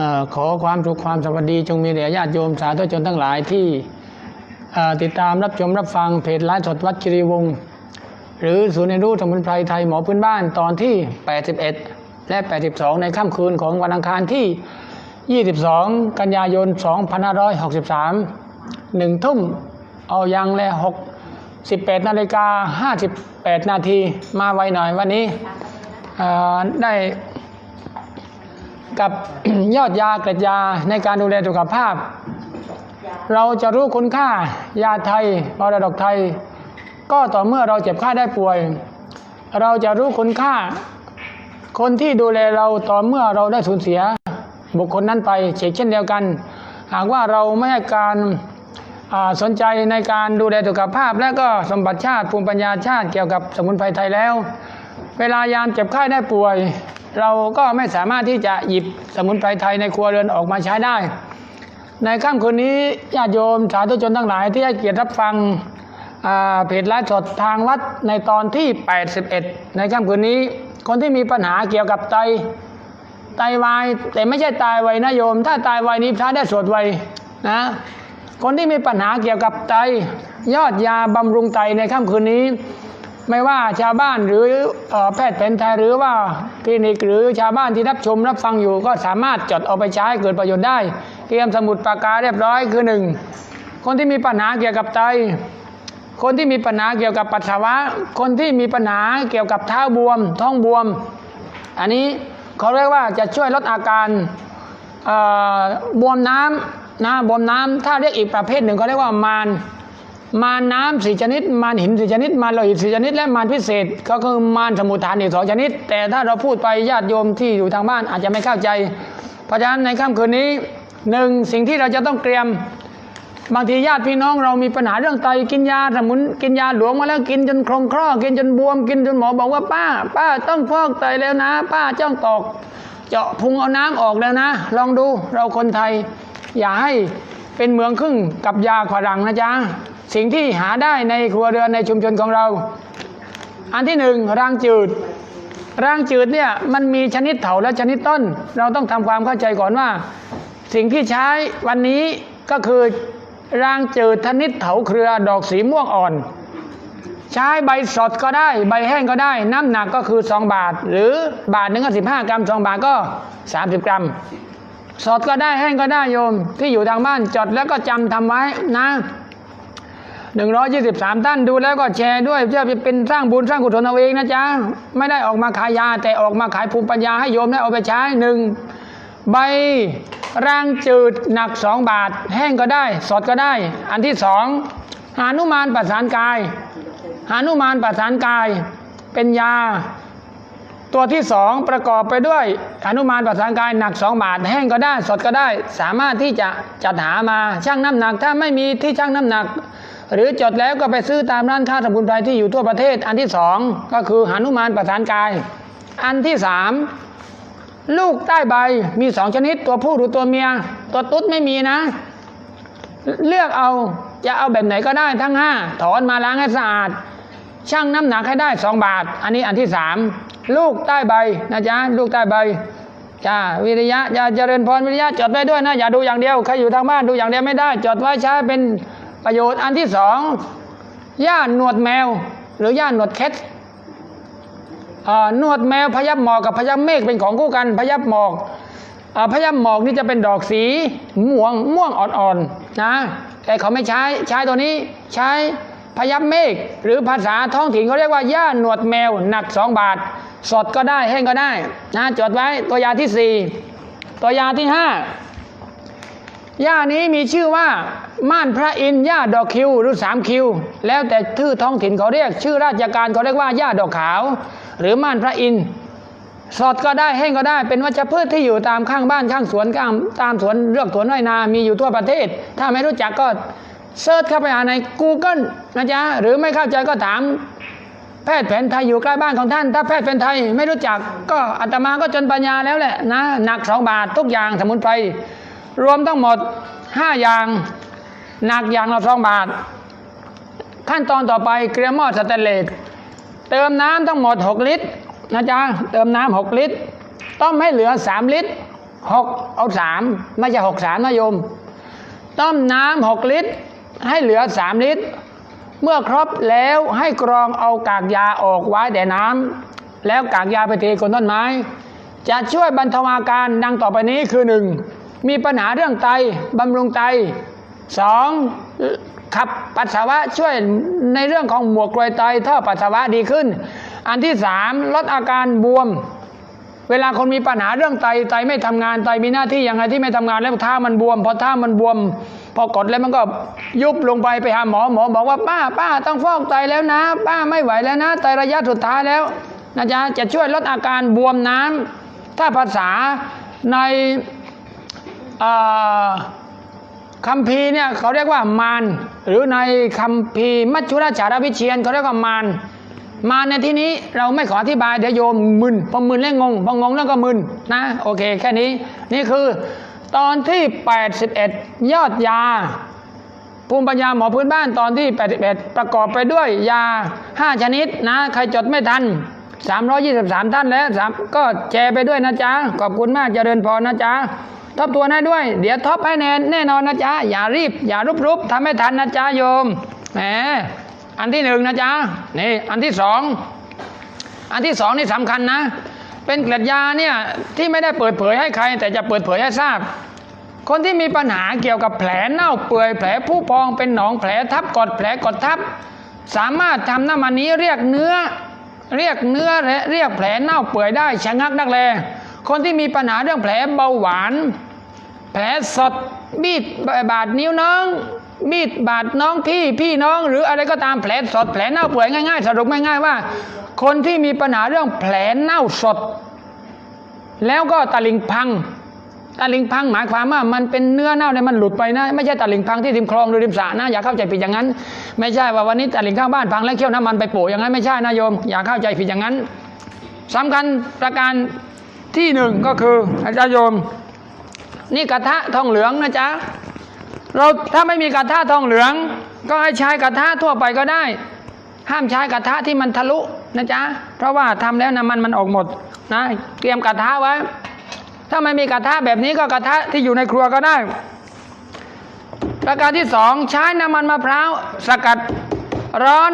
อขอความสุขความสวัสดีจงมีแด่ญาติโยมสาธุชนทั้งหลายที่ติดตามรับชมรับฟังเพจไลฟ์สดวัดคิรีวงศ์หรือศูนย์เรียนรู้สมุนไพรไทยหมอพื้นบ้านตอนที่ 81 และ 82 ในค่ำคืนของวันอังคารที่ 22 กันยายน 2563หนึ่งทุ่มเอายังและ 6 18นาฬิกา58 นาทีมาไวหน่อยวันนี้ได้กับยอดยาเกล็ดยาในการดูแลสุขภาพ เราจะรู้คุณค่ายาไทยมรดกไทย ก็ต่อเมื่อเราเจ็บไข้ได้ป่วย เราจะรู้คุณค่า คนที่ดูแลเราต่อเมื่อเราได้สูญเสียบุคคลนั้นไปเช่นเดียวกัน หากว่าเราไม่ให้การ สนใจในการดูแลสุขภาพ และก็สมบัติชาติภูมิปัญญาชาติเกี่ยวกับสมุนไพรไทยแล้ว เวลายามเจ็บไข้ได้ป่วย เราก็ไม่สามารถที่จะหยิบสมุนไพรไทยในครัวเรือนออกมาใช้ได้ ในค่ำคืนนี้ญาติโยมสาธุชนทั้งหลายที่ให้เกียรติรับฟังเพจไลฟ์สดทางวัดในตอนที่ 81 ในค่ำคืนนี้คนที่มีปัญหาเกี่ยวกับไตไตวายแต่ไม่ใช่ตายไวนะโยม ถ้าตายไวนี้พระได้สวดไวนะ คนที่มีปัญหาเกี่ยวกับไต ยอดยาบำรุงไตในค่ำคืนนี้ ไม่ว่าชาวบ้านหรืออแพทย์แผนไทยหรือว่าคลินิกหรือชาวบ้านที่รับชมรับฟังอยู่ ก็สามารถจดเอาไปใช้เกิดประโยชน์ได้ เตรียมสมุดปากกาเรียบร้อยคือหนึ่งคนที่มีปัญหาเกี่ยวกับไต คนที่มีปัญหาเกี่ยวกับปัสสาวะ คนที่มีปัญหาเกี่ยวกับเท้าบวม ท้องบวม อันนี้เขาเรียกว่าจะช่วยลดอาการบวมน้ำ นะบวมน้ำถ้าเรียกอีกประเภทหนึ่งเขาเรียกว่ามารมารน้ำสี่ชนิด มารหินสี่ชนิด มารโลหิตสี่ชนิด และมารพิเศษ ก็คือมารสมุทฐานอีกสองชนิด แต่ถ้าเราพูดไปญาติโยมที่อยู่ทางบ้านอาจจะไม่เข้าใจ เพราะฉะนั้นในค่ำคืนนี้หนึ่งสิ่งที่เราจะต้องเตรียม บางทีญาติพี่น้องเรามีปัญหาเรื่องไตกินยาสมุนกินยาหลวงมาแล้วกินจนโครงคลอกินจนบวมกินจนหมอบอกว่าป้า ป้าต้องฟอกไตแล้วนะ ป้าจ้องตอกเจาะพุงเอาน้ำออกแล้วนะ ลองดูเราคนไทย อย่าให้เป็นเมืองครึ่งกับยาขวารังนะจ๊ะ สิ่งที่หาได้ในครัวเรือนในชุมชนของเรา อันที่หนึ่งรางจืดรางจืดเนี่ยมันมีชนิดเถาและชนิดต้น เราต้องทำความเข้าใจก่อนว่า สิ่งที่ใช้วันนี้ก็คือรางจืดชนิดเถาเครือดอกสีม่วงอ่อน ใช้ใบสดก็ได้ ใบแห้งก็ได้ น้ำหนักก็คือ 2 บาท หรือบาทหนึ่งก็สิบห้ากรัมสองบาทก็ 30 กรัม สดก็ได้แห้งก็ได้โยม ที่อยู่ทางบ้านจดแล้วก็จำทำไว้นะ123ท่านดูแล้วก็แชร์ด้วยเพื่อเป็นสร้างบุญสร้างกุศลเอาเองนะจ๊ะ ไม่ได้ออกมาขายยา แต่ออกมาขายภูมิปัญญาให้โยมได้เอาไปใช้หนึ่งใบรางจืดหนัก2บาท แห้งก็ได้ สดก็ได้ อันที่สองหานุมานประสานกาย หานุมานประสานกาย เป็นยา ตัวที่สองประกอบไปด้วยหานุมานประสานกายหนัก2บาทแห้งก็ได้สดก็ได้ สามารถที่จะจัดหามาชั่งน้ำหนัก ถ้าไม่มีที่ชั่งน้ำหนัก หรือจดแล้วก็ไปซื้อตามร้านค้าสมุนไพรที่อยู่ทั่วประเทศ อันที่สองก็คือหานุมานประสานกาย อันที่สามลูกใต้ใบมีสองชนิดตัวผู้หรือตัวเมีย ตัวตุ๊ดไม่มีนะ เลือกเอาจะเอาแบบไหนก็ได้ทั้งห้าถอนมาล้างให้สะอาด ชั่งน้ำหนักให้ได้สองบาท อันนี้อันที่สามลูกใต้ใบนะจ๊ะลูกใต้ใบจ้าวิริยะอย่าเจริญพรวิริยะจดไว้ด้วยนะ อย่าดูอย่างเดียวใครอยู่ทางบ้านดูอย่างเดียวไม่ได้ จดไว้ใช้เป็นประโยชน์อันที่สองย่าหนวดแมว หรือย่าหนวดเคสอ่าหนวดแมวพยับหมอกกับพยับเมฆเป็นของคู่กันพยับหมอกอ่าพยับหมอกนี่จะเป็นดอกสีม่วงม่วงอ่อนๆนะแต่เขาไม่ใช้ใช้ตัวนี้ใช้ พยับเมฆหรือภาษาท้องถิ่นเขาเรียกว่าย่าหนวดแมวหนักสองบาท สดก็ได้แห้งก็ได้นะจดไว้ตัวยาที่สี่ตัวยาที่ห้าย่านี้มีชื่อว่าม่านพระอินทร์ย่าดอกคิวหรือสามคิว แล้วแต่ชื่อท้องถิ่นเขาเรียก ชื่อราชการเขาเรียกว่าย่าดอกขาว หรือม่านพระอินทร์สดก็ได้แห้งก็ได้เป็นวัชพืชที่อยู่ตามข้างบ้านข้างสวนข้างตามสวนเลือกสวนไร่นา มีอยู่ทั่วประเทศ ถ้าไม่รู้จักก็ เซิร์ชเข้าไปหาใน Google นะจ๊ะหรือไม่เข้าใจก็ถาม แพทย์แผนไทยอยู่ใกล้บ้านของท่าน ถ้าแพทย์แผนไทยไม่รู้จัก ก็อาตมาก็จนปัญญาแล้วแหละนะหนักสองบาททุกอย่างสมุนไพรรวมทั้งหมด5อย่างหนักอย่างละสองบาท ขั้นตอนต่อไปเกลียหม้อสแตนเลสเติมน้ำทั้งหมด 6 ลิตรนะจ๊ะเติมน้ำ6ลิตร ต้มให้เหลือ 3 ลิตร 6 เอา 3 ไม่ใช่ 6 3นะโยม ต้มน้ำ6ลิตร ให้เหลือ3ลิตร เมื่อครบแล้วให้กรองเอากากยาออกไว้แต่น้ำแล้วกากยาไปเทโคนต้นไม้ จะช่วยบรรเทาอาการดังต่อไปนี้คือ 1. มีปัญหาเรื่องไตบำรุงไต 2. ขับปัสสาวะช่วยในเรื่องของหมวกกลวยไตท่อปัสสาวะดีขึ้น อันที่3ลดอาการบวม เวลาคนมีปัญหาเรื่องไตไตไม่ทำงานไตมีหน้าที่อย่างไรที่ไม่ทำงานแล้วท้ามันบวมพอท้ามันบวม พอกดแล้วมันก็ยุบลงไปไปหาหมอหมอบอกว่าป้าป้าต้องฟอกไตแล้วนะ ป้าไม่ไหวแล้วนะไตระยะสุดท้ายแล้วนะจ๊ะจะช่วยลดอาการบวมน้ำถ้าภาษาในคัมภีร์เนี่ยเขาเรียกว่ามารหรือในคัมภีร์มัจจุราชารวิเชียนเขาเรียกว่ามารมาในที่นี้เราไม่ขออธิบายเดี๋ยวโยมมึนพอมึนแล้วงงพองงแล้วก็มึนนะโอเค แค่นี้นี่คือ ตอนที่ 81 ยอดยา ภูมิปัญญาหมอพื้นบ้านตอนที่ 81 ประกอบไปด้วยยา 5 ชนิดนะ ใครจดไม่ทัน 323 ท่านแล้วก็แชร์ไปด้วยนะจ๊ะ ขอบคุณมากเจริญพรนะจ๊ะทบทวนให้ด้วย เดี๋ยวท็อปให้แน่แน่นอนนะจ๊ะ อย่ารีบ อย่ารุบรุบทำไม่ทันนะจ๊ะโยมแหมอันที่หนึ่งนะจ๊ะนี่อันที่สองอันที่สองนี่สำคัญนะ เป็นเกล็ดยาเนี่ยที่ไม่ได้เปิดเผยให้ใคร แต่จะเปิดเผยให้ทราบ คนที่มีปัญหาเกี่ยวกับแผลเน่าเปื่อยแผลผู้พองเป็นหนองแผลทับกดแผลกดทับ สามารถทำน้ำมันนี้เรียกเนื้อ เรียกเนื้อและเรียกแผลเน่าเปื่อยได้ชะงักนักแล คนที่มีปัญหาเรื่องแผลเบาหวาน แผลสดมีดบาดนิ้วน้อง มีดบาดน้องพี่พี่น้องหรืออะไรก็ตามแผลสดแผลเน่าเปื่อยง่ายๆ สรุปง่ายๆว่า คนที่มีปัญหาเรื่องแผลเน่าสด แล้วก็ตะลิงพังตะลิงพังหมายความว่ามันเป็นเนื้อเน่าเนี่ยมันหลุดไปนะ ไม่ใช่ตะลิงพังที่ริมคลองหรือริมสระนะอย่าเข้าใจผิดอย่างนั้น ไม่ใช่ว่าวันนี้ตะลิงข้างบ้านพังแล้วเคี่ยวน้ำมันไปโปะอย่างนั้นไม่ใช่นะโยม อย่าเข้าใจผิดอย่างนั้นสำคัญประการที่หนึ่งก็คืออาจารย์โยม นี่กระทะทองเหลืองนะจ๊ะ เราถ้าไม่มีกระทะทองเหลือง ก็ให้ใช้กระทะทั่วไปก็ได้ ห้ามใช้กระทะที่มันทะลุนะจ๊ะเพราะว่าทำแล้วน้ำมันมันออกหมดนะเตรียมกระทะไว้ ถ้าไม่มีกระทะแบบนี้ก็กระทะที่อยู่ในครัวก็ได้ ประการที่สองใช้น้ำมันมะพร้าวสกัดร้อน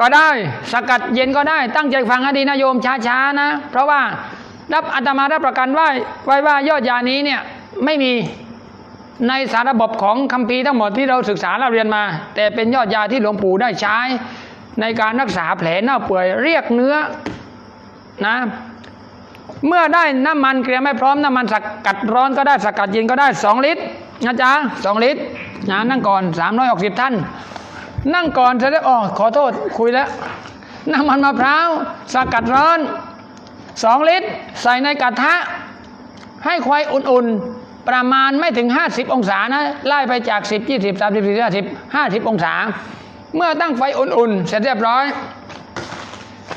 ก็ได้ สกัดเย็นก็ได้ ตั้งใจฟังให้ดีนะโยมช้าๆนะ เพราะว่ารับอาตมารับประกันไว้ไว้ว่ายอดยานี้เนี่ยไม่มี ในสารระบบของคัมภีร์ทั้งหมดที่เราศึกษาเราเรียนมา แต่เป็นยอดยาที่หลวงปู่ได้ใช้ ในการรักษาแผลเน่าเปื่อยเรียกเนื้อนะเมื่อได้น้ำมันเกลียไม่พร้อมน้ำมันสกัดร้อนก็ได้สกัดเย็นก็ได้ 2 ลิตรนะจ๊ะสลิตรนะนั่งก่อน 360 ท่าน นั่งก่อนจะได้อ๋อขอโทษคุยแล้ว น้ำมันมะพร้าวสกัดร้อน 2 ลิตร ใส่ในกระทะ ให้ควายอุ่นๆ ประมาณไม่ถึง 50 องศานะไล่ไปจาก 10 20 30 40 50 50 องศา เมื่อตั้งไฟอุ่นๆ เสร็จเรียบร้อย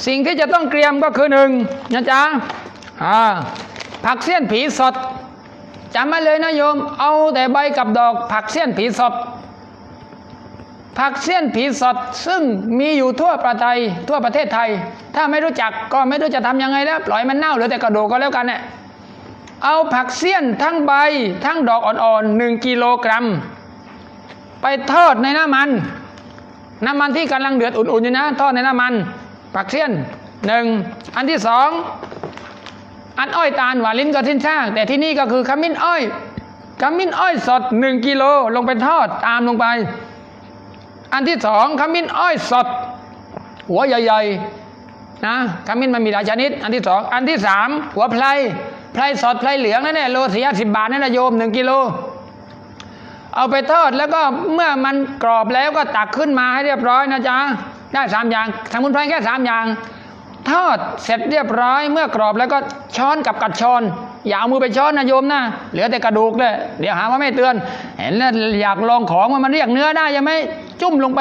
สิ่งที่จะต้องเตรียมก็คือหนึ่งนะจ๊ะผักเสี้ยนผีสดจำไว้เลยนะโยม เอาแต่ใบกับดอกผักเสี้ยนผีสดผักเสี้ยนผีสดซึ่งมีอยู่ทั่วประเทศทั่วประเทศไทย ถ้าไม่รู้จักก็ไม่รู้จะทำยังไงแล้วปล่อยมันเน่าหลือแต่กระดูกก็แล้วกันเนี่ย เอาผักเสี้ยนทั้งใบทั้งดอกอ่อนๆหนึ่งกิโลกรัม ไปทอดในน้ำมัน น้ำมันที่กำลังเดือดอุ่นๆอยู่นะทอดในน้ำมัน ผักเสี้ยนหนึ่งอันที่สองอันอ้อยตาลหวานลิ้นก็ทิ้นช่างแต่ที่นี่ก็คือขมิ้นอ้อยขมิ้นอ้อยสดหนึ่งกิโลลงไปทอดตามลงไป อันที่สองขมิ้นอ้อยสด หัวใหญ่ๆนะขมิ้นมันมีหลายชนิด อันที่สองอันที่สามหัวไพร ไพรสดไพรเหลืองนั่นแหละโลสี่สิบบาทนั่นแหละโยมหนึ่งกิโล เอาไปทอดแล้วก็เมื่อมันกรอบแล้วก็ตักขึ้นมาให้เรียบร้อยนะจ๊ะได้สามอย่างสมุนไพรแค่สามอย่าง ทอดเสร็จเรียบร้อย เมื่อกรอบแล้วก็ช้อนกับกัดช้อนอย่าเอามือไปช้อนนะโยมนะเหลือแต่กระดูกเลยเดี๋ยวหาว่าไม่เตือน เห็นแล้วอยากลองของว่ามันเรียกเนื้อได้ยังไหมจุ่มลงไป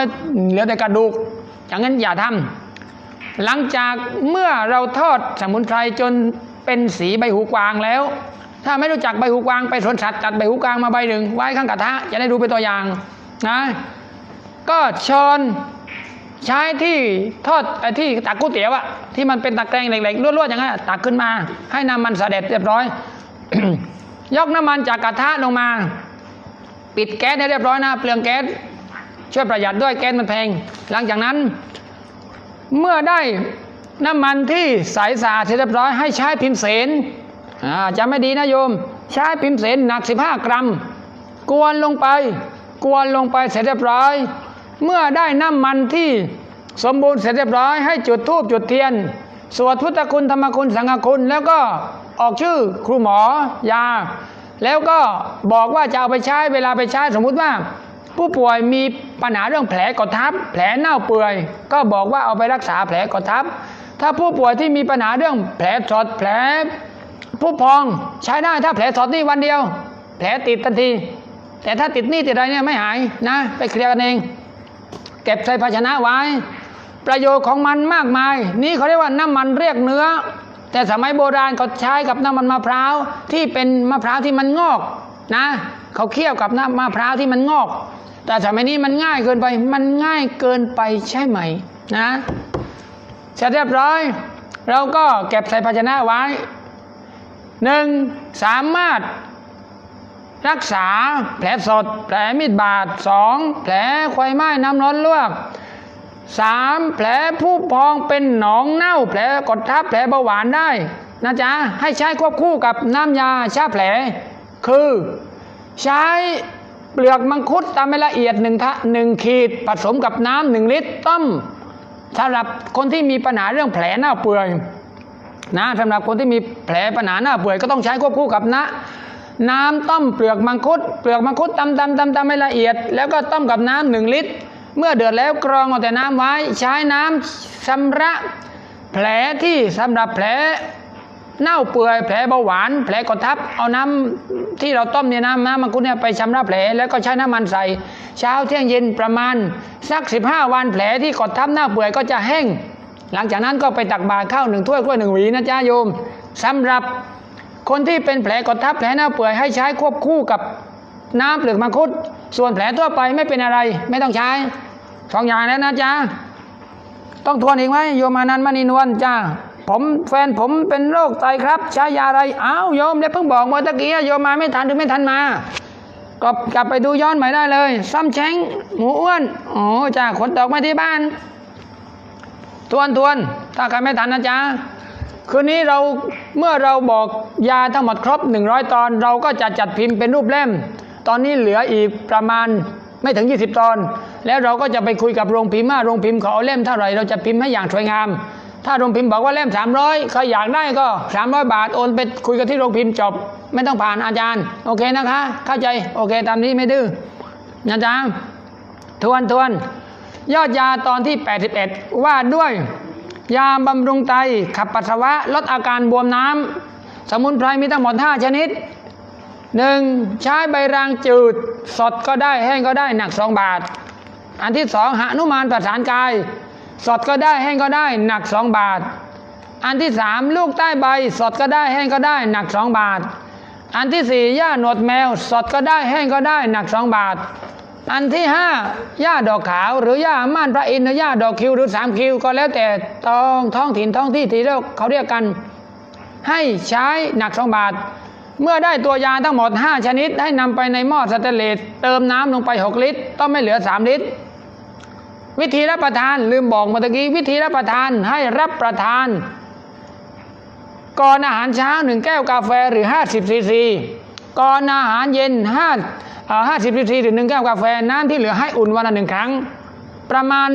เหลือแต่กระดูก อย่างนั้นอย่าทำหลังจากเมื่อเราทอดสมุนไพรจน เป็นสีใบหูกวางแล้ว ถ้าไม่รู้จักใบหูกวางไปสวนสัตว์ตัดใบหูกวางมาใบหนึ่งไว้ข้างกระทะจะได้ดูเป็นตัวอย่างนะก็ช้อนใช้ที่ทอดไอ้ที่ตักก๋วยเตี๋ยวอะที่มันเป็นตะแกรงเหล็กๆลวดๆอย่างนั้นตักขึ้นมา ให้น้ำมันสะเด็จเรียบร้อย ยกน้ำมันจากกระทะลงมา ปิดแก๊สให้เรียบร้อยนะเปลืองแก๊สช่วยประหยัดด้วยแก๊สมันแพง หลังจากนั้น เมื่อได้ น้ำมันที่ใสสะอาดเสร็จเรียบร้อยให้ใช้พิมพ์เสนอ่าจำไม่ดีนะโยม ใช้พิมพ์เสนหนัก 15 กรัม กวนลงไป กวนลงไปเสร็จเรียบร้อย เมื่อได้น้ำมันที่สมบูรณ์เสร็จเรียบร้อย ให้จุดธูปจุดเทียน สวดพุทธคุณธรรมคุณสังฆคุณ แล้วก็ออกชื่อครูหมอยา แล้วก็บอกว่าจะเอาไปใช้เวลาไปใช้สมมุติว่า ผู้ป่วยมีปัญหาเรื่องแผลกดทับ แผลเน่าเปื่อย ก็บอกว่าเอาไปรักษาแผลกดทับ ถ้าผู้ป่วยที่มีปัญหาเรื่องแผลสดแผล ผู้พองใช้ได้ถ้าแผลสดนี่วันเดียว แผลติดทันที แต่ถ้าติดนี่ติดอะไรเนี่ยไม่หายนะ ไปเคลียร์กันเอง เก็บใส่ภาชนะไว้ ประโยชน์ของมันมากมาย นี่เขาเรียกว่าน้ำมันเรียกเนื้อ แต่สมัยโบราณเขาใช้กับน้ำมันมะพร้าวที่เป็นมะพร้าวที่มันงอกนะเขาเคี่ยวกับน้ำมะพร้าวที่มันงอก แต่สมัยนี้มันง่ายเกินไป มันง่ายเกินไปใช่ไหมนะ เสร็จเรียบร้อย เราก็เก็บใส่ภาชนะไว้หนึ่งสามารถรักษาแผลสด แผลมีดบาดสองแผลควายไหม้น้ำร้อนลวกสามแผลผู้พองเป็นหนองเน่า แผลกดทับแผลเบาหวานได้นะจ๊ะให้ใช้ควบคู่กับน้ำยาชาแผล คือใช้เปลือกมังคุดตามละเอียดหนึ่งทะหนึ่งขีดผสมกับน้ำหนึ่งลิตรต้ม สำหรับคนที่มีปัญหาเรื่องแผลหน้าเปื่อยนะสำหรับคนที่มีแผลปัญหาหน้าเปื่อยก็ต้องใช้ควบคู่กับนะน้ำต้มเปลือกมังคุด เปลือกมังคุดตำตำตำตำให้ละเอียด แล้วก็ต้มกับน้ำหนึ่งลิตร เมื่อเดือดแล้วกรองเอาแต่น้ำไว้ ใช้น้ำชำระแผลที่สำหรับแผล เน่าเปื่อยแผลเบาหวาน แผลกดทับ เอาน้ำที่เราต้มเนี่ยน้ำน้ำมังคุดเนี่ยไปชำระแผลแล้วก็ใช้น้ำมันใส่ เช้าเที่ยงเย็นประมาณสัก 15 วันแผลที่กดทับหน้าเปื่อยก็จะแห้ง หลังจากนั้นก็ไปตักบาตรข้าวหนึ่งถ้วยกล้วยหนึ่งหวีนะจ๊ะโยมสำหรับคนที่เป็นแผลกดทับแผลหน้าเปื่อยให้ใช้ควบคู่กับน้ำเปลือกมังคุด ส่วนแผลทั่วไปไม่เป็นอะไร ไม่ต้องใช้สองอย่างแล้วนะจ๊ะต้องทวนอีกไหมโยมานันต์มณีนวลจ้า ผมแฟนผมเป็นโรคไตครับ ใช้ยาอะไรอ้าวโยมเดี๋ยวเพิ่งบอกเมื่อตะกี้โยมมาไม่ทันหรือไม่ทันมาก็กลับไปดูย้อนใหม่ได้เลย ซ้ำแช้งหมูอ้วนโอ้จ้าขนดอกมาที่บ้าน ทวนทวนถ้าใครไม่ทันนะจ๊ะคืนนี้เราเมื่อเราบอกยาทั้งหมดครบ 100 ตอน เราก็จะจัดพิมพ์เป็นรูปเล่ม ตอนนี้เหลืออีกประมาณไม่ถึง 20 ตอน แล้วเราก็จะไปคุยกับโรงพิมพ์ว่าโรงพิมพ์เขาเอาเล่มเท่าไหร่เราจะพิมพ์ให้อย่างสวยงาม ถ้าโรงพิมพ์บอกว่าเล่ม300ใครอยากได้ก็300บาทโอนไปคุยกันที่โรงพิมพ์จบ ไม่ต้องผ่านอาจารย์ โอเคนะคะ เข้าใจโอเคตามนี้ไม่ดื้อนะจ๊ะทวนทวนยอดยาตอนที่ 81 ว่าด้วย ยาบำรุงไตขับปัสสาวะลดอาการบวมน้ำ สมุนไพรมีทั้งหมด 5 ชนิด 1. ใช้ใบรางจืด สดก็ได้แห้งก็ได้หนัก 2 บาท อันที่สองหนุมานประสานกาย สดก็ได้แห้งก็ได้ หนัก2บาท อันที่สามลูกใต้ใบ สดก็ได้แห้งก็ได้ หนัก2บาท อันที่สี่หญ้าหนวดแมว สดก็ได้แห้งก็ได้ หนัก2บาท อันที่ห้าหญ้าดอกขาว หรือหญ้าม่านพระอินทร์หรือหญ้าดอกคิวหรือสามคิวก็แล้วแต่ตองท้องถิ่นท้องที่ที่เรียกเขาเรียกกัน ให้ใช้หนักสองบาทเมื่อได้ตัวยาทั้งหมด 5 ชนิด ให้นำไปในหม้อสแตนเลสเติมน้ำลงไป 6 ลิตร ต้องไม่เหลือ 3 ลิตร วิธีรับประทานลืมบอกเมื่อกี้วิธีรับประทานให้รับประทาน ก่อนอาหารเช้าหนึ่งแก้วกาแฟหรือ 50ซีซีก่อนอาหารเย็น5อ่อ50ซีซีหรือหนึ่งแก้วกาแฟน้ำที่เหลือให้อุ่นวันละหนึ่งครั้ง ประมาณ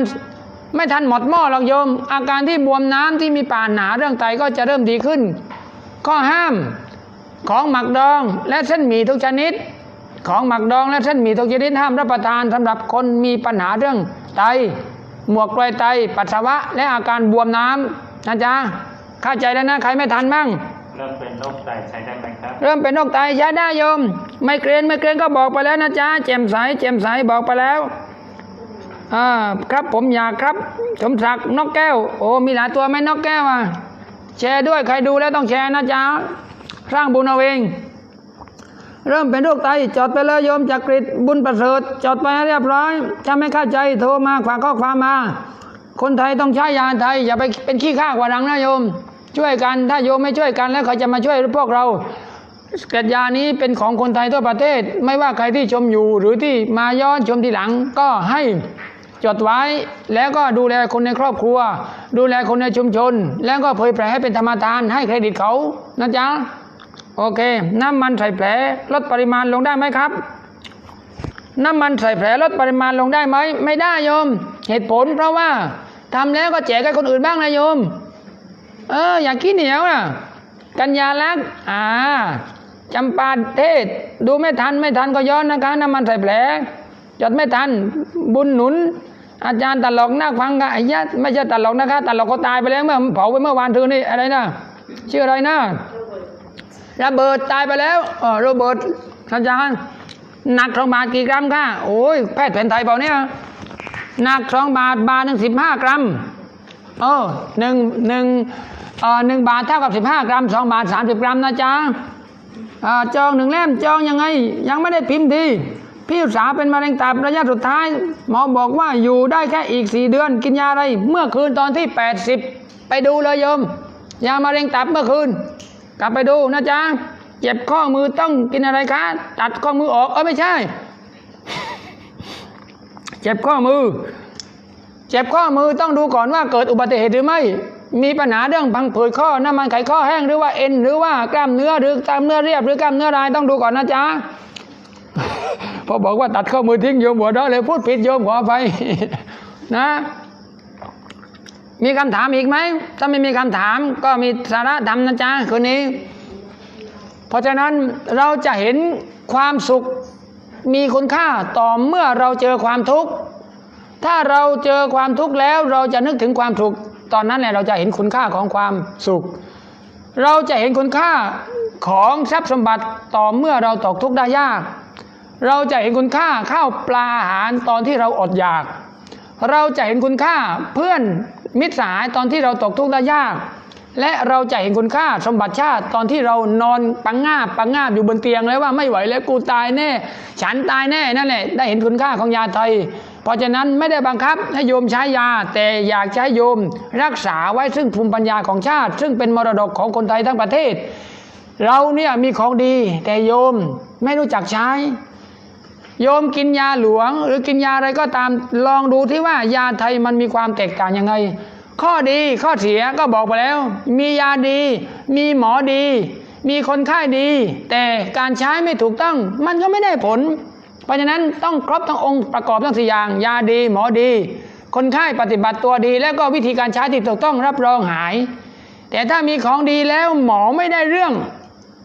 ไม่ทันหมดหม้อหรอกโยม อาการที่บวมน้ำที่มีปัญหนาเรื่องไตก็จะเริ่มดีขึ้น ข้อห้ามของหมักดองและเส้นหมี่ทุกชนิด ของหมักดองและเส้นหมี่ทุกชนิดห้ามรับประทานสำหรับคนมีปัญหาเรื่องไต หมวกกลวยไต ปัสสาวะ และอาการบวมน้ำนะจ๊ะเข้าใจแล้วนะใครไม่ทันมั่งเริ่มเป็นโรคไตใช้ได้ไหมครับ เริ่มเป็นโรคไตใช้ได้โยม ไม่เกรนไม่เกรนก็บอกไปแล้วนะจ๊ะแจ่มใสแจ่มใสบอกไปแล้วอ่าครับผมอยากครับสมศักดิ์นกแก้ว โอ้มีหลายตัวไหมนกแก้วอะแชร์ด้วยใครดูแล้วต้องแชร์นะจ๊ะสร้างบุญเอาเอง เริ่มเป็นโรคไตจอดไปเลยโยมจักริดบุญประเสริฐจอดไปให้เรียบร้อย ถ้าไม่เข้าใจโทรมาฝาข้อความมา คนไทยต้องใช้ยาไทย อย่าไปเป็นขี้ข้ากว่าดังนะโยม ช่วยกันถ้าโยมไม่ช่วยกันแล้วเขาจะมาช่วยพวกเราเกล็ดยานี้เป็นของคนไทยทั่วประเทศ ไม่ว่าใครที่ชมอยู่หรือที่มาย้อนชมทีหลังก็ให้จดไว้แล้วก็ดูแลคนในครอบครัว ดูแลคนในชุมชน แล้วก็เผยแผ่ให้เป็นธรรมทานให้เครดิตเขานะจ๊ะ โอเค น้ำมันใส่แผลลดปริมาณลงได้ไหมครับ น้ำมันใส่แผลลดปริมาณลงได้ไหมไม่ได้โยม เหตุผลเพราะว่าทำแล้วก็แจกให้คนอื่นบ้างนะโยม เออ อย่าขี้เหนียวนะกัญญาลักษ์อ่าจำปาเทศ ดูไม่ทันไม่ทันก็ย้อนนะคะน้ำมันใส่แผลจดไม่ทันบุญหนุน อาจารย์ตลกหนักฟังกันไอ้ยะไม่ใช่ตลกนะคะตลกก็ตายไปแล้วเมื่อเผาไปเมื่อวานทืนนี่อะไรนะชื่ออะไรนะ ระเบิดตายไปแล้วอ๋อโรเบิร์ตอาจารย์หนักสองบาทกี่กรัมค่ะโอ้ยแพทย์แผนไทยเปล่าเนี่ยหนักสองบาทบาทหนึ่งสิบห้ากรัมเออหนึ่งหนึ่งเอ่อหนึ่งบาทเท่ากับสิบห้ากรัมสองบาทสามสิบกรัมนะจ๊ะอ่าจองหนึ่งเล่มจองยังไง ยังไม่ได้พิมพ์ดีพี่สาวเป็นมะเร็งตับระยะสุดท้าย หมอบอกว่าอยู่ได้แค่อีกสี่เดือนกินยาอะไร เมื่อคืนตอนที่แปดสิบไปดูเลยโยมยามะเร็งตับเมื่อคืน กลับไปดูนะจ๊ะเจ็บข้อมือต้องกินอะไรคะตัดข้อมือออกเออไม่ใช่ เจ็บข้อมือ เจ็บข้อมือต้องดูก่อนว่าเกิดอุบัติเหตุหรือไม่ มีปัญหาเรื่องพังผืดข้อน้ำมันไขข้อแห้งหรือว่าเอ็นหรือว่ากล้ามเนื้อหรือกล้ามเนื้อเรียบหรือกล้ามเนื้อลายต้องดูก่อนนะจ๊ะพอบอกว่าตัดข้อมือทิ้งโยมหัวเราะเลยพูดผิดโยมขออภัยนะ มีคำถามอีกไหม ถ้าไม่มีคำถามก็มีสาระธรรมนะจ๊ะคืนนี้ เพราะฉะนั้นเราจะเห็นความสุขมีคุณค่าต่อเมื่อเราเจอความทุกข์ ถ้าเราเจอความทุกข์แล้วเราจะนึกถึงความสุขตอนนั้นแหละเราจะเห็นคุณค่าของความสุข เราจะเห็นคุณค่าของทรัพย์สมบัติต่อเมื่อเราตกทุกข์ได้ยาก เราจะเห็นคุณค่าข้าวปลาอาหารตอนที่เราอดอยาก เราจะเห็นคุณค่าเพื่อนมิตรสหายตอนที่เราตกทุกข์ได้ยาก และเราจะเห็นคุณค่าสมบัติชาติตอนที่เรานอนปังงาบปังงาบอยู่บนเตียงแล้วว่าไม่ไหวแล้วกูตายแน่ ฉันตายแน่นั่นแหละได้เห็นคุณค่าของยาไทย เพราะฉะนั้นไม่ได้บังคับให้โยมใช้ยา แต่อยากใช้โยมรักษาไว้ซึ่งภูมิปัญญาของชาติ ซึ่งเป็นมรดกของคนไทยทั้งประเทศ เราเนี่ยมีของดีแต่โยมไม่รู้จักใช้ โยมกินยาหลวง หรือกินยาอะไรก็ตามลองดูที่ว่ายาไทยมันมีความแตกต่างยังไง ข้อดีข้อเสียก็บอกไปแล้ว มียาดี มีหมอดี มีคนไข้ดี แต่การใช้ไม่ถูกต้องมันก็ไม่ได้ผล เพราะฉะนั้นต้องครบทั้งองค์ประกอบทั้งสี่อย่าง ยาดี หมอดี คนไข้ปฏิบัติตัวดี แล้วก็วิธีการใช้ที่ถูกต้องรับรองหาย แต่ถ้ามีของดีแล้วหมอไม่ได้เรื่อง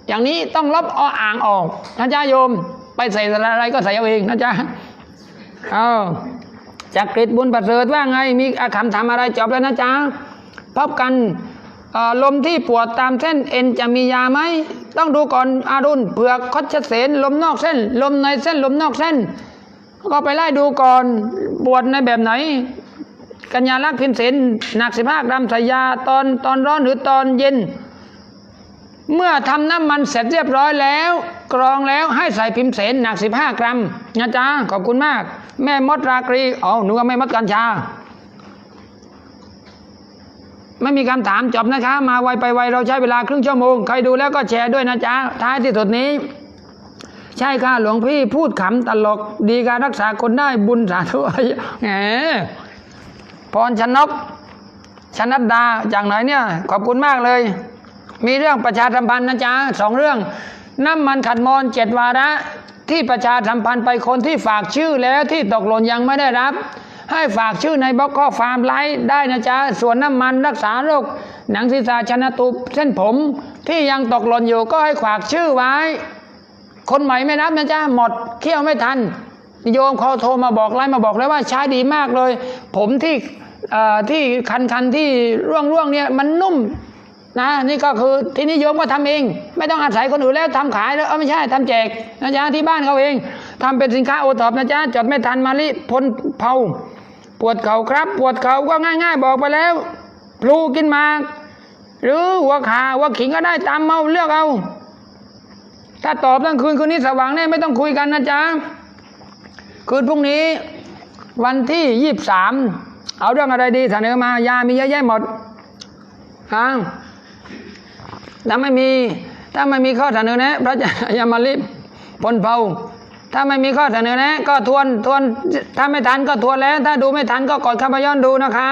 อย่างนี้ต้องลบออ่างออกนะจ๊ะโยม ไปใส่อะไรก็ใส่เอาเองนะจ๊ะเอาจักริดบุญประเสริฐว่าไง มีคำถามอะไรจบแล้วนะจ๊ะพบกันลมที่ปวดตามเส้นเอ็นจะมียาไหมต้องดูก่อนอารุณเผือกคดชเสนลมนอกเส้น ลมในเส้นลมนอกเส้น ก็ไปไล่ดูก่อนปวดในแบบไหน กัญญาลักษณ์พิมพ์เสนหนักสิบห้ากรัมใส่ยาตอนตอนร้อนหรือตอนเย็น เมื่อทำน้ำมันเสร็จเรียบร้อยแล้ว กรองแล้วให้ใส่พิมพ์เสนหนัก 15 กรัมนะจ๊ะขอบคุณมาก แม่มดราตรีอ๋อหนูว่าแม่มดกัญชา ไม่มีคำถามจบนะคะ มาไวไปไวเราใช้เวลาครึ่งชั่วโมง ใครดูแล้วก็แชร์ด้วยนะจ๊ะ ท้ายที่สุดนี้ ใช่ค่ะหลวงพี่พูดขำตลกดีการรักษาคนได้บุญสาธุแหมพรชนกชนัดดาจากไหนเนี่ย ขอบคุณมากเลย มีเรื่องประชาสัมพันธ์นะจ๊ะสองเรื่อง น้ำมันขัดมอนเจ็ดวาระ ที่ประชาสัมพันธ์ไปคนที่ฝากชื่อแล้วที่ตกหล่นยังไม่ได้รับ ให้ฝากชื่อในบล็อกข้อฟาร์มไลท์ได้นะจ๊ะส่วนน้ำมันรักษาโรคหนังศีรษะชนะตุบเส้นผมที่ยังตกหล่นอยู่ก็ให้ฝากชื่อไว้ คนใหม่ไม่รับนะจ๊ะหมดเคี่ยวไม่ทัน โยมเขาโทรมาบอกไลน์มาบอกแล้วว่าใช้ดีมากเลย ผมที่อ่อที่คันคันที่ร่วงร่วงเนี่ยมันนุ่ม นะนี่ก็คือที่นิยมก็ทำเอง ไม่ต้องอาศัยคนอื่นแล้วทำขายแล้วเออไม่ใช่ทำแจกนะจ๊ะที่บ้านเขาเองทำเป็นสินค้าโอท็อปนะจ๊ะจดไม่ทันมาลิพ้นเผาปวดเข่าครับ ปวดเข่าก็ง่าย ๆ บอกไปแล้วพลูกินมากหรือหัวขาหัวขิงก็ได้ตามเมาเลือกเอา ถ้าตอบทั้งคืนคืนนี้สว่างแน่ไม่ต้องคุยกันนะจ๊ะคืนพรุ่งนี้ วันที่ยี่สามเอาเรื่องอะไรดีเสนอมายามีเยอะแยะหมดฮะ ถ้าไม่มีถ้าไม่มีข้อเสนอแนะพระจะยามาลิบพลเผาถ้าไม่มีข้อเสนอแนะก็ทวนทวนถ้าไม่ทันก็ทวนแล้ว ถ้าดูไม่ทันก็กดเข้ามาย้อนดูนะคะ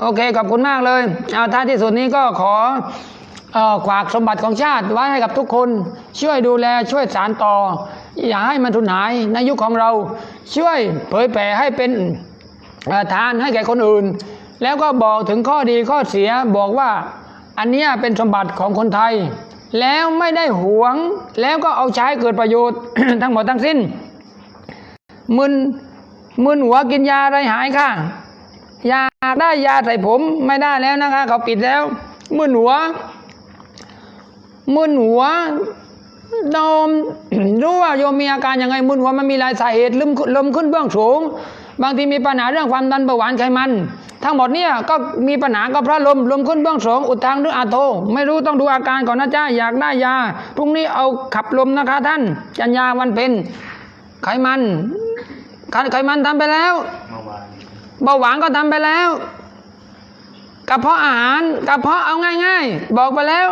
โอเคขอบคุณมากเลยเอาท้ายที่สุดนี้ก็ขอขวากสมบัติของชาติไว้ให้กับทุกคน ช่วยดูแลช่วยสารต่อ อย่าให้มันทุนหายในยุคของเราช่วยเผยแผ่ให้เป็นทานให้แก่คนอื่น แล้วก็บอกถึงข้อดีข้อเสียบอกว่า อันนี้เป็นสมบัติของคนไทย แล้วไม่ได้หวง แล้วก็เอาใช้เกิดประโยชน์ทั้งหมดทั้งสิ้นมึนมึนหัวกินยาอะไรหายค่ะยาได้ยาใส่ผมไม่ได้แล้วนะคะเขาปิดแล้วมึนหัวมึนหัวโยมรู้ว่าโยมมีอาการยังไงมึนหัวมันมีหลายสาเหตุลมลมขึ้นเบื้องสูง บางทีมีปัญหาเรื่องความดันเบาหวานไขมัน ทั้งหมดเนี่ยก็มีปัญหาก็พระลมลมขึ้นเบื้องสูงอุดทางหรืออาโท ไม่รู้ต้องดูอาการก่อนนะจ้าอยากได้ยาพรุ่งนี้เอาขับลมนะคะท่าน จัญญาวันเพ็ญไขมันไขมันทำไปแล้วเมื่อวานเบาหวานก็ทำไปแล้วกระเพาะอาหารกระเพาะเอาง่าย ๆ บอกไปแล้ว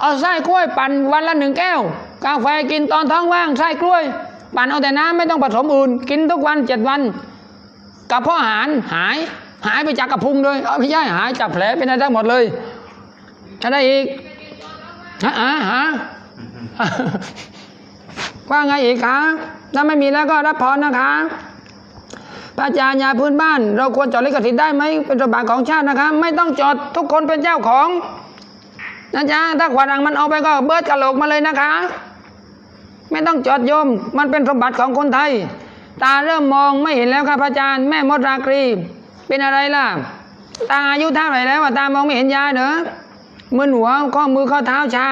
เอาไส้กล้วยปั่นวันละหนึ่งแก้ว กาแฟกินตอนท้องว่างไส้กล้วย ปั่นเอาแต่น้ำไม่ต้องผสมอื่น กินทุกวันเจ็ดวันกระเพาะอาหารหายหายไปจากกระพุ้งเลยเอาไม่ใช่หายจากแผลเป็นอะไรทั้งหมดเลยจะได้อีกฮะฮะว่าไงอีกคะถ้าไม่มีแล้วก็รับพรนะคะพระอาจารย์ยาพื้นบ้าน เราควรจดลิขสิทธิ์ได้ไหมเป็นสมบัติของชาตินะคะ ไม่ต้องจดทุกคนเป็นเจ้าของนะจ๊ะถ้าขวารังมันเอาไปก็เบิดกระโหลกมาเลยนะคะ ไม่ต้องจดโยม มันเป็นสมบัติของคนไทย ตาเริ่มมองไม่เห็นแล้วครับพระอาจารย์ แม่มดราตรี เป็นอะไรล่ะ ตาอายุเท่าไหร่แล้วอะตามองไม่เห็นยาเหรอมึนหัวข้อมือข้อเท้าชา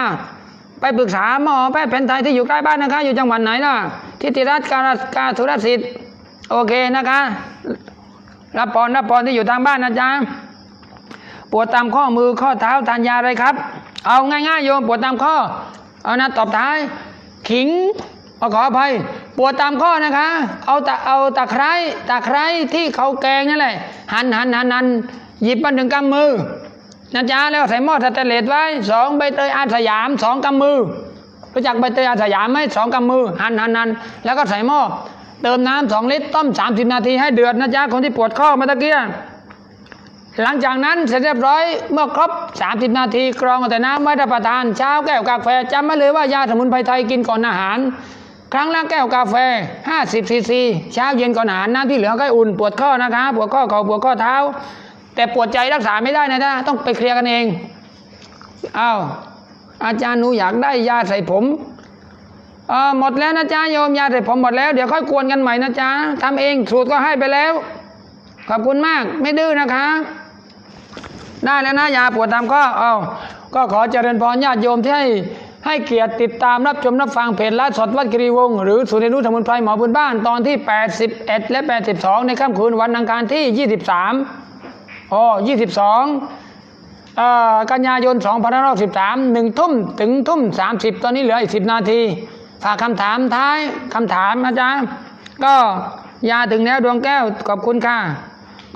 ไปปรึกษาหมอแพทย์แผนไทยที่อยู่ใกล้บ้านนะคะ อยู่จังหวัดไหนล่ะทิติรัตน์การกาธุรสิทธิ์โอเคนะคะ รับพรรับพรที่อยู่ทางบ้านนะจ๊ะปวดตามข้อมือข้อเท้าทานยาอะไรครับ เอาง่ายๆโยมปวดตามข้อ เอานะตอบท้าย ขิงเอาขออภัยปวดตามข้อนะคะ เอาตะเอาตะไคร้ตะไคร้ที่เขาแกงนั่นแหละหันหันหันหันหยิบมาหนึ่งกำมือนะจ๊ะแล้วใส่หม้อสแตนเลสไว้สองใบเตยอาสยามสองกำมือรู้จักใบเตยอาสยามไหมสองกำมือหันหันหันแล้วก็ใส่หม้อเติมน้ำสองลิตรต้มสามสิบนาทีให้เดือดนะจ๊ะคนที่ปวดข้อเมาตะเกีย หลังจากนั้นเสร็จเรียบร้อยเมื่อครบ 30 นาทีกรองแต่น้ำไว้รับประทานเช้าแก้วกาแฟจำไว้เลยว่ายาสมุนไพรไทยกินก่อนอาหาร ครั้งละแก้วกาแฟ 50ซีซีเช้าเย็นก่อนอาหารน้ำที่เหลือก็ให้อุ่นปวดข้อนะคะปวดข้อเข่าปวดข้อเท้า แต่ปวดใจรักษาไม่ได้นะจ๊ะต้องไปเคลียร์กันเองอ้าวอาจารย์หนูอยากได้ยาใส่ผมเออหมดแล้วนะจ๊ะโยมยาใส่ผมหมดแล้วเดี๋ยวค่อยกวนกันใหม่นะจ๊ะทำเองสูตรก็ให้ไปแล้ว ขอบคุณมากไม่ดื้อนะคะ ได้แล้วนะยาปวดตามข้อเอาก็ขอเจริญพรญาติโยมที่ให้ให้เกียรติติดตามรับชมรับฟังเพจไลฟ์สดวัดกิรีวงศ์หรือศูนย์เรียนรู้สมุนไพรหมอพื้นบ้านตอนที่ 81 และ 82 ในค่ำคืนวันอังคารที่ 23อ๋อ22เอ่อกันยายน2513หนึ่งทุ่มถึงทุ่ม 30 ตอนนี้เหลืออีก 10 นาที ฝากคำถามท้ายคำถามอาจารย์ก็ยาถึงแล้วดวงแก้วขอบคุณค่ะ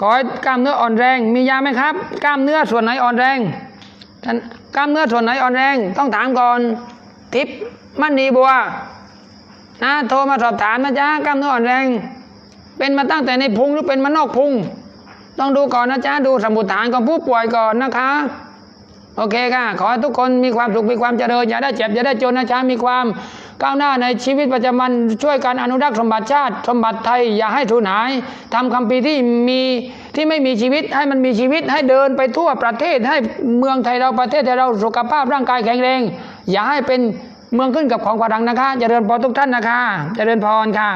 ขอให้กล้ามเนื้ออ่อนแรง มียาไหมครับ กล้ามเนื้อส่วนไหนอ่อนแรงท่านกล้ามเนื้อส่วนไหนอ่อนแรง ต้องถามก่อน ทิพย์มณีบัวนะโทรมาสอบถามนะจ๊ะกล้ามเนื้ออ่อนแรง เป็นมาตั้งแต่ในพุงหรือเป็นมานอกพุง ต้องดูก่อนนะจ๊ะดูสมุดฐานของผู้ป่วยก่อนนะคะ โอเคค่ะ ขอให้ทุกคนมีความสุขมีความเจริญอย่าได้เจ็บอย่าได้จนนะจ๊ะมีความ ก้าวหน้าในชีวิตประจำวันช่วยการอนุรักษ์สมบัติชาติ สมบัติไทยอย่าให้สูญหายทำคำพีที่มีที่ไม่มีชีวิตให้มันมีชีวิตให้เดินไปทั่วประเทศให้เมืองไทยเราประเทศไทยเราสุขภาพร่างกายแข็งแรง อย่าให้เป็นเมืองขึ้นกับของขวาดังนะคะเจริญพรทุกท่านนะคะเจริญพรค่ะ